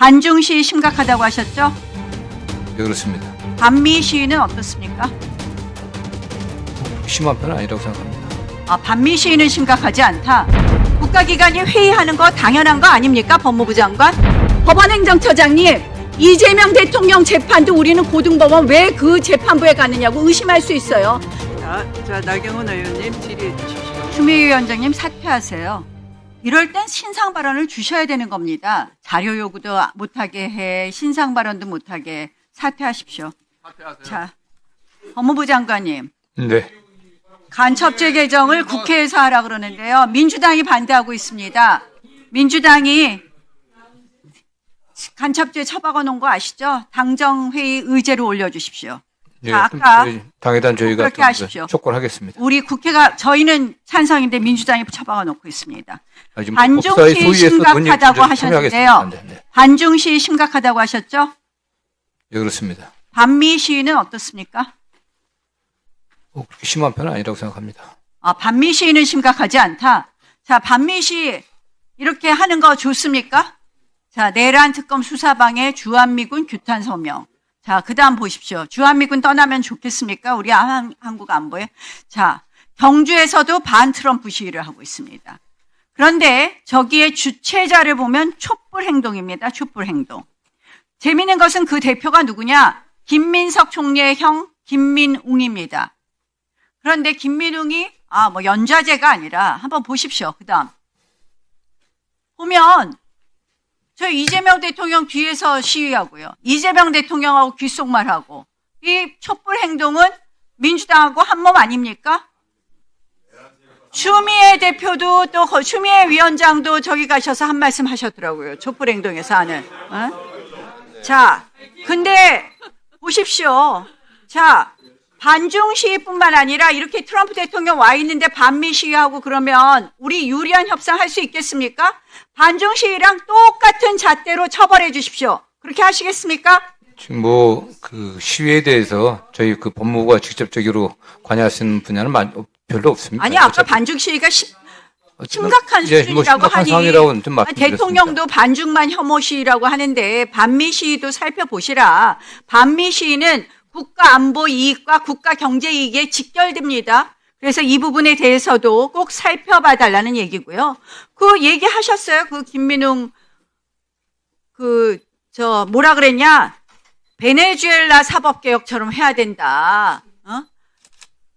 반중시 심각하다고 하셨죠? 네, 그렇습니다. 반미 시위는 어떻습니까? 심한 편은 아니라고 생각합니다. 아, 반미 시위는 심각하지 않다. 국가기관이 회의하는 거 당연한 거 아닙니까? 법무부 장관? 법원행정처장님, 이재명 대통령 재판도 우리는 고등법원 왜 그 재판부에 가느냐고 의심할 수 있어요. 자, 자 나경원 의원님 질의해 주십시오. 추미애 위원장님 사퇴하세요. 이럴 땐 신상 발언을 주셔야 되는 겁니다. 자료 요구도 못하게 해, 신상 발언도 못하게 해. 사퇴하십시오. 자, 법무부 장관님. 네. 간첩죄 개정을 국회에서 하라 그러는데요. 민주당이 반대하고 있습니다. 민주당이 간첩죄 처박아 놓은 거 아시죠? 당정회의 의제로 올려주십시오. 예, 자, 아까 저희 당에단 저희가 그렇게 또 하십시오. 촉구하겠습니다. 우리 국회가 저희는 찬성인데 민주당이 처박아 놓고 있습니다. 아, 지금 반중시 소위에서 심각하다고 좀 하셨는데요. 참여하겠습니다. 네, 네. 반중시 심각하다고 하셨죠? 예, 그렇습니다. 반미 시위는 어떻습니까? 뭐 그렇게 심한 편은 아니라고 생각합니다. 아, 반미 시위는 심각하지 않다. 자, 반미 시위 이렇게 하는 거 좋습니까? 자, 내란 특검 수사방해 주한미군 규탄 서명. 자, 그 다음 보십시오. 주한미군 떠나면 좋겠습니까? 우리 한, 한국 안보에. 자, 경주에서도 반 트럼프 시위를 하고 있습니다. 그런데 저기에 주최자를 보면 촛불 행동입니다. 촛불 행동. 재미있는 것은 그 대표가 누구냐? 김민석 총리의 형 김민웅입니다. 그런데 김민웅이 아 뭐 연좌제가 아니라 한번 보십시오. 그다음 보면 저 이재명 대통령 뒤에서 시위하고요. 이재명 대통령하고 귓속말 하고 이 촛불 행동은 민주당하고 한 몸 아닙니까? 추미애 대표도 또 거- 추미애 위원장도 저기 가셔서 한 말씀 하셨더라고요. 촛불 행동에서 하는. 어? 자, 근데 보십시오. 자, 반중 시위뿐만 아니라 이렇게 트럼프 대통령 와 있는데 반미 시위하고 그러면 우리 유리한 협상 할 수 있겠습니까? 반중 시위랑 똑같은 잣대로 처벌해 주십시오. 그렇게 하시겠습니까? 지금 뭐 그 시위에 대해서 저희 그 법무부가 직접적으로 관여할 수 있는 분야는 많- 별로 없습니다. 아니 아까 반중 시위가 시- 심각한 예, 수준이라고 뭐 심각한 하니 좀. 대통령도 반중만 혐오 시위라고 하는데 반미 시위도 살펴보시라. 반미 시위는 국가 안보 이익과 국가 경제 이익에 직결됩니다. 그래서 이 부분에 대해서도 꼭 살펴봐 달라는 얘기고요. 그 얘기하셨어요. 그 김민웅 그 저 뭐라 그랬냐? 베네수엘라 사법 개혁처럼 해야 된다. 어?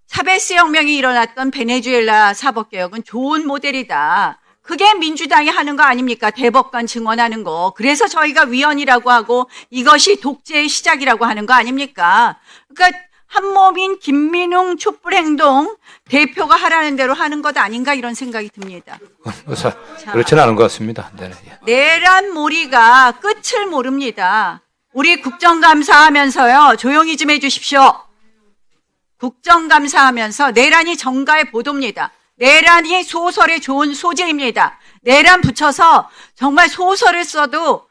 차베스 혁명이 일어났던 베네수엘라 사법 개혁은 좋은 모델이다. 그게 민주당이 하는 거 아닙니까? 대법관 증언하는 거. 그래서 저희가 위헌이라고 하고 이것이 독재의 시작이라고 하는 거 아닙니까? 그러니까 한몸인 김민웅 촛불행동 대표가 하라는 대로 하는 것 아닌가 이런 생각이 듭니다. 그렇지는 않은 것 같습니다. 네, 예. 내란 몰이가 끝을 모릅니다. 우리 국정감사 하면서요, 조용히 좀 해주십시오. 국정감사 하면서 내란이 정가의 보도입니다. 내란이 소설의 좋은 소재입니다. 내란 붙여서 정말 소설을 써도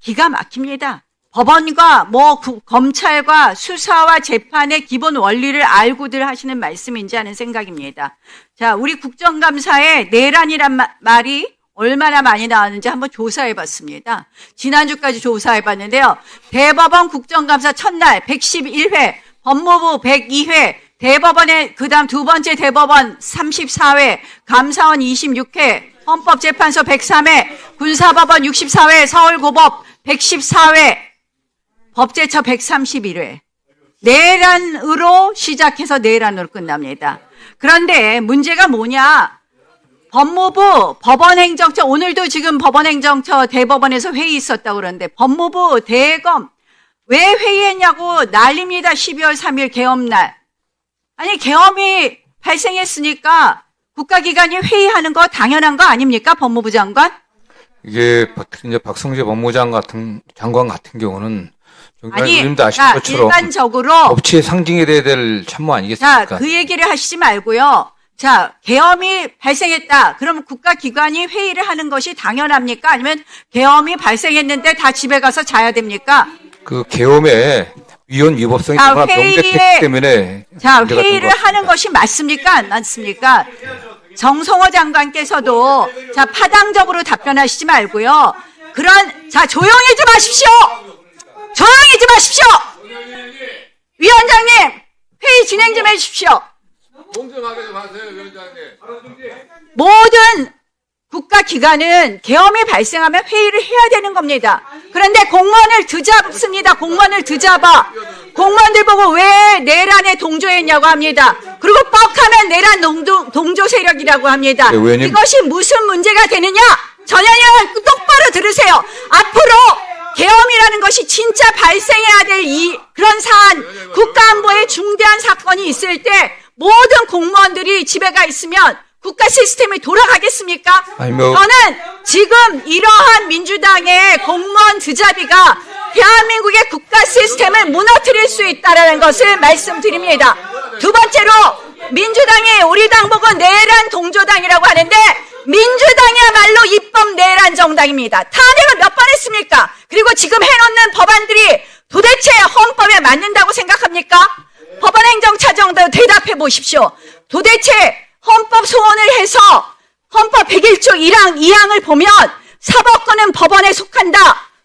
기가 막힙니다. 법원과 뭐 구- 검찰과 수사와 재판의 기본 원리를 알고들 하시는 말씀인지 하는 생각입니다. 자, 우리 국정감사에 내란이란 마- 말이 얼마나 많이 나왔는지 한번 조사해 봤습니다. 지난주까지 조사해 봤는데요. 대법원 국정감사 첫날 111회, 법무부 102회, 대법원의 그다음 두 번째 대법원 34회, 감사원 26회, 헌법재판소 103회, 군사법원 64회, 서울고법 114회, 법제처 131회. 내란으로 시작해서 내란으로 끝납니다. 그런데 문제가 뭐냐? 법무부, 법원행정처, 오늘도 지금 법원행정처 대법원에서 회의 있었다고 그러는데 법무부, 대검, 왜 회의했냐고 난립니다. 12월 3일 개엄날. 아니, 계엄이 발생했으니까 국가기관이 회의하는 거 당연한 거 아닙니까? 법무부 장관? 이게 박, 이제 박성재 법무장 같은 장관 같은 경우는 아니, 의원님도 아시는 자, 것처럼 일반적으로 법치의 상징이 돼야 될 참모 자, 아니겠습니까? 그 얘기를 하시지 말고요. 자, 계엄이 발생했다. 그럼 국가기관이 회의를 하는 것이 당연합니까? 아니면 계엄이 발생했는데 다 집에 가서 자야 됩니까? 그 계엄의 위헌 위법성이 아, 너무나 회의에- 명백했기 때문에 자, 회의를. 하는 것이 맞습니까? 안 맞습니까? 정성호 장관께서도 자, 파당적으로 답변하시지 말고요. 그런 자 조용히 좀 하십시오. 조용히 좀 하십시오. 위원장님 회의 진행 좀 해주십시오. 공정하게 좀 하세요, 위원장님. 모든 기관은 계엄이 발생하면 회의를 해야 되는 겁니다. 그런데 공무원을 드잡습니다. 공무원을 드잡아. 공무원들 보고 왜 내란에 동조했냐고 합니다. 그리고 뻑하면 내란 동조, 동조 세력이라고 합니다. 네, 의원님. 이것이 무슨 문제가 되느냐? 전현영 똑바로 들으세요. 앞으로 계엄이라는 것이 진짜 발생해야 될 이 그런 사안, 국가안보에 중대한 사건이 있을 때 모든 공무원들이 집에 가 있으면 국가 시스템이 돌아가겠습니까? 아니, 뭐- 저는 지금 이러한 민주당의 공무원 드자비가 대한민국의 국가 시스템을 무너뜨릴 수 있다는 것을 말씀드립니다. 두 번째로 민주당이 우리 당 보고 내란 동조당이라고 하는데 민주당이야말로 입법 내란 정당입니다. 탄핵을 몇 번 했습니까? 그리고 지금 해놓는 법안들이 도대체 헌법에 맞는다고 생각합니까? 법원행정차정도 대답해 보십시오. 도대체 헌법 소원을 해서 헌법 101조 1항 2항을 보면 사법권은 법원에 속한다.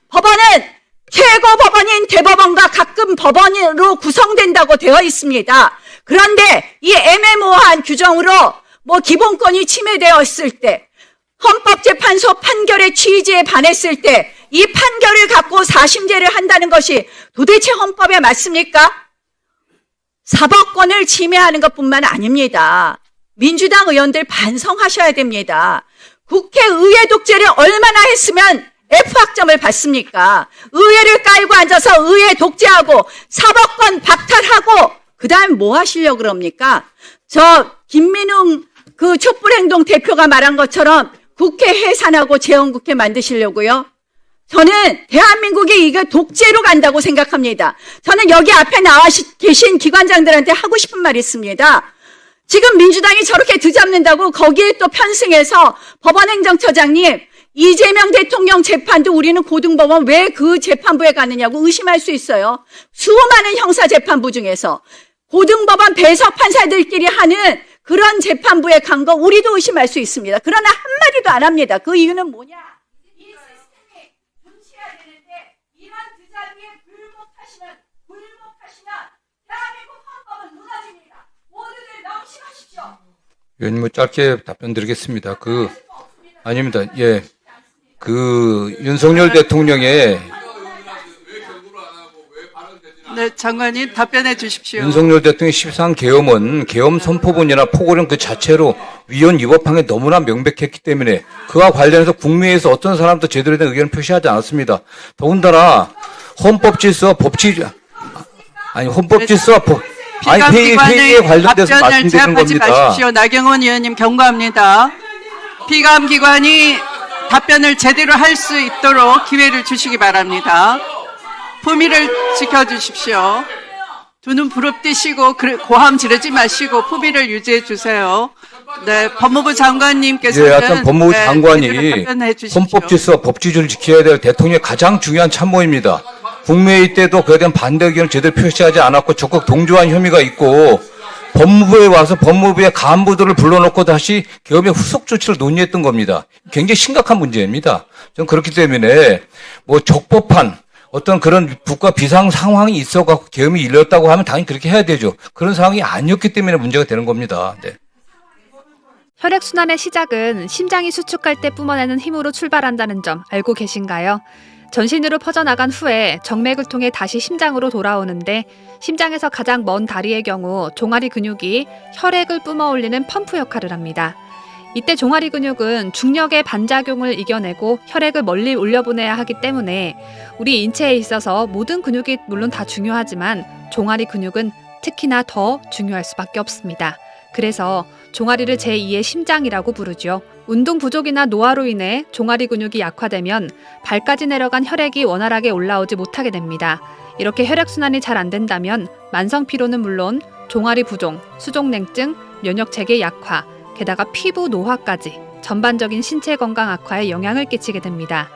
법원은 최고 법원인 대법원과 가끔 법원으로 구성된다고 되어 있습니다. 그런데 이 애매모호한 규정으로 뭐 기본권이 침해되었을 때 헌법재판소 판결의 취지에 반했을 때 이 판결을 갖고 사심제를 한다는 것이 도대체 헌법에 맞습니까? 사법권을 침해하는 것뿐만 아닙니다. 민주당 의원들 반성하셔야 됩니다. 국회의회 독재를 얼마나 했으면 F학점을 받습니까? 의회를 깔고 앉아서 의회 독재하고 사법권 박탈하고 그 다음 뭐 하시려고 그럽니까? 저 김민웅 그 촛불행동 대표가 말한 것처럼 국회 해산하고 재헌국회 만드시려고요? 저는 대한민국이 이거 독재로 간다고 생각합니다. 저는 여기 앞에 나와 시- 계신 기관장들한테 하고 싶은 말이 있습니다. 지금 민주당이 저렇게 드잡는다고 거기에 또 편승해서 법원행정처장님 이재명 대통령 재판도 우리는 고등법원 왜 그 재판부에 가느냐고 의심할 수 있어요. 수많은 형사재판부 중에서 고등법원 배석 판사들끼리 하는 그런 재판부에 간 거 우리도 의심할 수 있습니다. 그러나 한마디도 안 합니다. 그 이유는 뭐냐? 이 시스템이 분치해야 되는데 이런 드자비에 불복하시면 불복하시면 대한민국 헌법은 무너집니다. 모두들 명심하십시오. 의원님 뭐 짧게 답변 드리겠습니다. 그 아닙니다. 예. 그 윤석열 대통령의 네, 장관님 답변해 주십시오. 윤석열 대통령의 13 계엄은 계엄 선포문이나 포고령 그 자체로 위헌 위법한 게 너무나 명백했기 때문에 그와 관련해서 국내에서 어떤 사람도 제대로 된 의견을 표시하지 않았습니다. 더군다나 헌법 질서와 법치 아니 헌법 질서와 법 아니 회의 회의에 피감기관의 관련돼서 답변을 말씀드리는 제압하지 겁니다. 마십시오. 나경원 의원님 경고합니다. 피감기관이 답변을 제대로 할 수 있도록 기회를 주시기 바랍니다. 품위를 지켜주십시오. 두 눈 부릅뜨시고 그- 고함 지르지 마시고 품위를 유지해 주세요. 네, 법무부 장관님께서는 예, 하여튼 법무부 네, 장관이 제대로 답변해 주십시오. 헌법 질서와 법치주를 지켜야 될 대통령의 가장 중요한 참모입니다. 국무회의 때도 그에 대한 반대 의견을 제대로 표시하지 않았고 적극 동조한 혐의가 있고 법무부에 와서 법무부의 간부들을 불러놓고 다시 계엄의 후속 조치를 논의했던 겁니다. 굉장히 심각한 문제입니다. 저는 그렇기 때문에 뭐 적법한 어떤 그런 국가 비상 상황이 있어갖고 계엄이 일렸다고 하면 당연히 그렇게 해야 되죠. 그런 상황이 아니었기 때문에 문제가 되는 겁니다. 네. 혈액순환의 시작은 심장이 수축할 때 뿜어내는 힘으로 출발한다는 점 알고 계신가요? 전신으로 퍼져나간 후에 정맥을 통해 다시 심장으로 돌아오는데 심장에서 가장 먼 다리의 경우 종아리 근육이 혈액을 뿜어 올리는 펌프 역할을 합니다. 이때 종아리 근육은 중력의 반작용을 이겨내고 혈액을 멀리 올려보내야 하기 때문에 우리 인체에 있어서 모든 근육이 물론 다 중요하지만 종아리 근육은 특히나 더 중요할 수밖에 없습니다. 그래서 종아리를 제2의 심장이라고 부르죠. 운동 부족이나 노화로 인해 종아리 근육이 약화되면 발까지 내려간 혈액이 원활하게 올라오지 못하게 됩니다. 이렇게 혈액순환이 잘 안 된다면 만성 피로는 물론 종아리 부종, 수족냉증, 면역 체계 약화, 게다가 피부 노화까지 전반적인 신체 건강 악화에 영향을 끼치게 됩니다.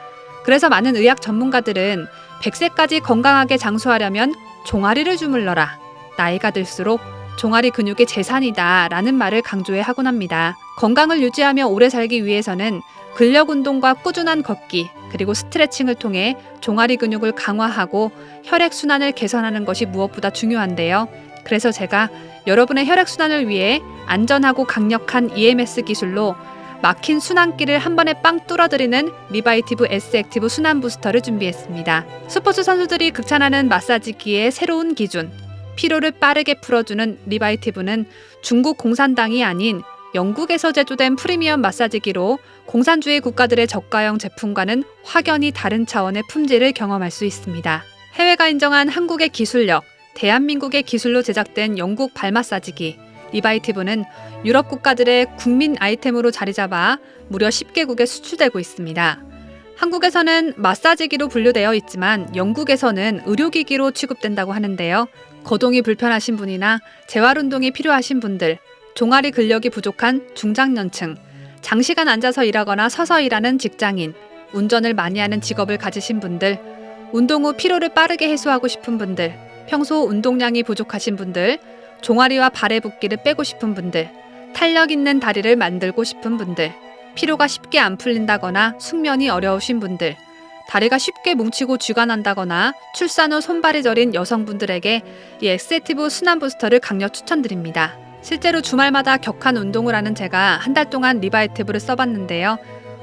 그래서 많은 의학 전문가들은 100세까지 건강하게 장수하려면 종아리를 주물러라. 나이가 들수록 종아리 근육의 재산이다 라는 말을 강조해 하곤 합니다. 건강을 유지하며 오래 살기 위해서는 근력 운동과 꾸준한 걷기, 그리고 스트레칭을 통해 종아리 근육을 강화하고 혈액 순환을 개선하는 것이 무엇보다 중요한데요. 그래서 제가 여러분의 혈액 순환을 위해 안전하고 강력한 EMS 기술로 막힌 순환기를 한 번에 빵 뚫어드리는 리바이티브 S 액티브 순환 부스터를 준비했습니다. 스포츠 선수들이 극찬하는 마사지기의 새로운 기준, 피로를 빠르게 풀어주는 리바이티브는 중국 공산당이 아닌 영국에서 제조된 프리미엄 마사지기로 공산주의 국가들의 저가형 제품과는 확연히 다른 차원의 품질을 경험할 수 있습니다. 해외가 인정한 한국의 기술력, 대한민국의 기술로 제작된 영국 발 마사지기 리바이티브는 유럽 국가들의 국민 아이템으로 자리 잡아 무려 10개국에 수출되고 있습니다. 한국에서는 마사지기로 분류되어 있지만 영국에서는 의료기기로 취급된다고 하는데요. 거동이 불편하신 분이나 재활 운동이 필요하신 분들, 종아리 근력이 부족한 중장년층, 장시간 앉아서 일하거나 서서 일하는 직장인, 운전을 많이 하는 직업을 가지신 분들, 운동 후 피로를 빠르게 해소하고 싶은 분들, 평소 운동량이 부족하신 분들, 종아리와 발의 붓기를 빼고 싶은 분들, 탄력 있는 다리를 만들고 싶은 분들, 피로가 쉽게 안 풀린다거나 숙면이 어려우신 분들, 다리가 쉽게 뭉치고 쥐가 난다거나 출산 후 손발이 저린 여성분들에게 이 엑세티브 순환 부스터를 강력 추천드립니다. 실제로 주말마다 격한 운동을 하는 제가 한 달 동안 리바이티브를 써봤는데요.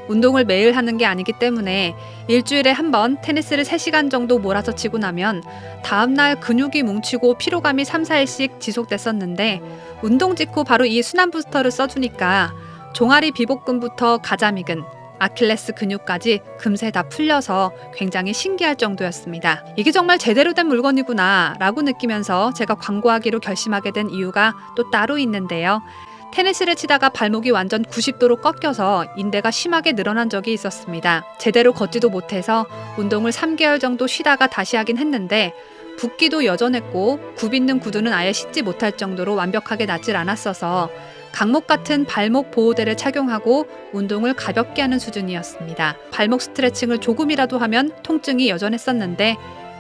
운동을 매일 하는 게 아니기 때문에 일주일에 한 번 테니스를 3시간 정도 몰아서 치고 나면 다음날 근육이 뭉치고 피로감이 3, 4일씩 지속됐었는데 운동 직후 바로 이 순환 부스터를 써주니까 종아리 비복근부터 가자미근, 아킬레스 근육까지 금세 다 풀려서 굉장히 신기할 정도였습니다. 이게 정말 제대로 된 물건이구나 라고 느끼면서 제가 광고하기로 결심하게 된 이유가 또 따로 있는데요. 테니스를 치다가 발목이 완전 90도로 꺾여서 인대가 심하게 늘어난 적이 있었습니다. 제대로 걷지도 못해서 운동을 3개월 정도 쉬다가 다시 하긴 했는데 붓기도 여전했고 굽 있는 구두는 아예 신지 못할 정도로 완벽하게 낫질 않았어서 강목 같은 발목 보호대를 착용하고 운동을 가볍게 하는 수준이었습니다. 발목 스트레칭을 조금이라도 하면 통증이 여전했었는데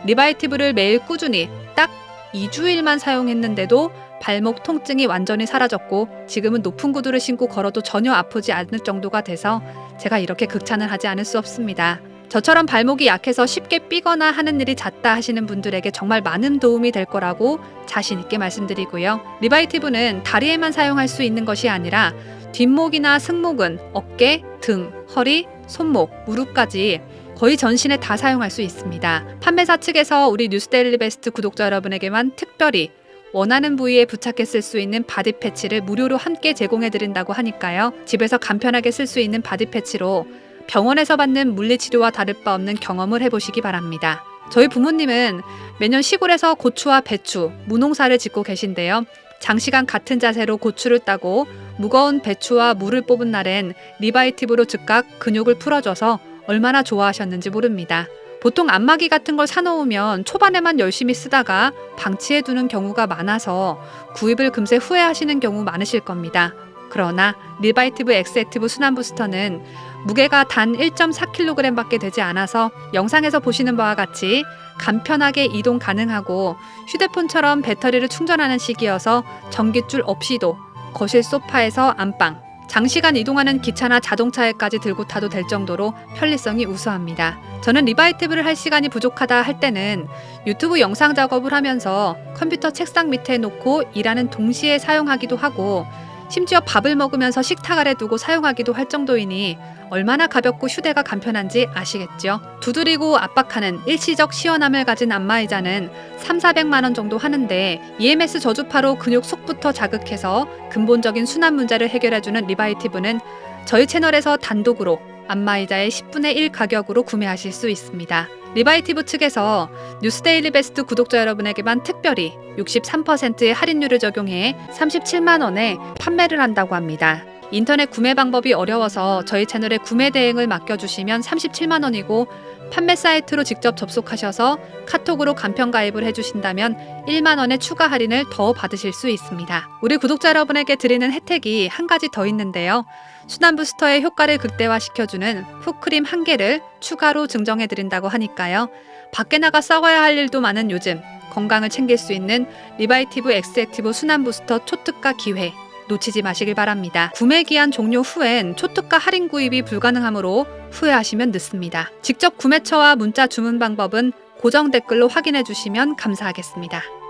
리바이티브를 매일 꾸준히 딱 2주일만 사용했는데도 발목 통증이 완전히 사라졌고 지금은 높은 구두를 신고 걸어도 전혀 아프지 않을 정도가 돼서 제가 이렇게 극찬을 하지 않을 수 없습니다. 저처럼 발목이 약해서 쉽게 삐거나 하는 일이 잦다 하시는 분들에게 정말 많은 도움이 될 거라고 자신 있게 말씀드리고요. 리바이티브는 다리에만 사용할 수 있는 것이 아니라 뒷목이나 승모근, 어깨, 등, 허리, 손목, 무릎까지 거의 전신에 다 사용할 수 있습니다. 판매사 측에서 우리 뉴스데일리 베스트 구독자 여러분에게만 특별히 원하는 부위에 부착해 쓸 수 있는 바디 패치를 무료로 함께 제공해 드린다고 하니까요. 집에서 간편하게 쓸 수 있는 바디 패치로 병원에서 받는 물리치료와 다를 바 없는 경험을 해보시기 바랍니다. 저희 부모님은 매년 시골에서 고추와 배추, 무농사를 짓고 계신데요. 장시간 같은 자세로 고추를 따고 무거운 배추와 물을 뽑은 날엔 리바이티브로 즉각 근육을 풀어줘서 얼마나 좋아하셨는지 모릅니다. 보통 안마기 같은 걸 사놓으면 초반에만 열심히 쓰다가 방치해두는 경우가 많아서 구입을 금세 후회하시는 경우 많으실 겁니다. 그러나 리바이티브 엑스액티브 순환 부스터는 무게가 단 1.4kg밖에 되지 않아서 영상에서 보시는 바와 같이 간편하게 이동 가능하고 휴대폰처럼 배터리를 충전하는 식이어서 전깃줄 없이도 거실 소파에서 안방, 장시간 이동하는 기차나 자동차에까지 들고 타도 될 정도로 편리성이 우수합니다. 저는 리바이티브를 할 시간이 부족하다 할 때는 유튜브 영상 작업을 하면서 컴퓨터 책상 밑에 놓고 일하는 동시에 사용하기도 하고 심지어 밥을 먹으면서 식탁 아래 두고 사용하기도 할 정도이니 얼마나 가볍고 휴대가 간편한지 아시겠죠? 두드리고 압박하는 일시적 시원함을 가진 안마의자는 3, 400만 원 정도 하는데 EMS 저주파로 근육 속부터 자극해서 근본적인 순환 문제를 해결해주는 리바이티브는 저희 채널에서 단독으로 안마의자의 10분의 1 가격으로 구매하실 수 있습니다. 리바이티브 측에서 뉴스데일리 베스트 구독자 여러분에게만 특별히 63%의 할인율을 적용해 37만 원에 판매를 한다고 합니다. 인터넷 구매 방법이 어려워서 저희 채널에 구매 대행을 맡겨주시면 37만 원이고 판매 사이트로 직접 접속하셔서 카톡으로 간편 가입을 해주신다면 1만 원의 추가 할인을 더 받으실 수 있습니다. 우리 구독자 여러분에게 드리는 혜택이 한 가지 더 있는데요. 순환 부스터의 효과를 극대화시켜주는 푸크림 한 개를 추가로 증정해 드린다고 하니까요. 밖에 나가 싸워야 할 일도 많은 요즘 건강을 챙길 수 있는 리바이티브 엑스액티브 순환 부스터 초특가 기회 놓치지 마시길 바랍니다. 구매 기한 종료 후엔 초특가 할인 구입이 불가능하므로 후회하시면 늦습니다. 직접 구매처와 문자 주문 방법은 고정 댓글로 확인해 주시면 감사하겠습니다.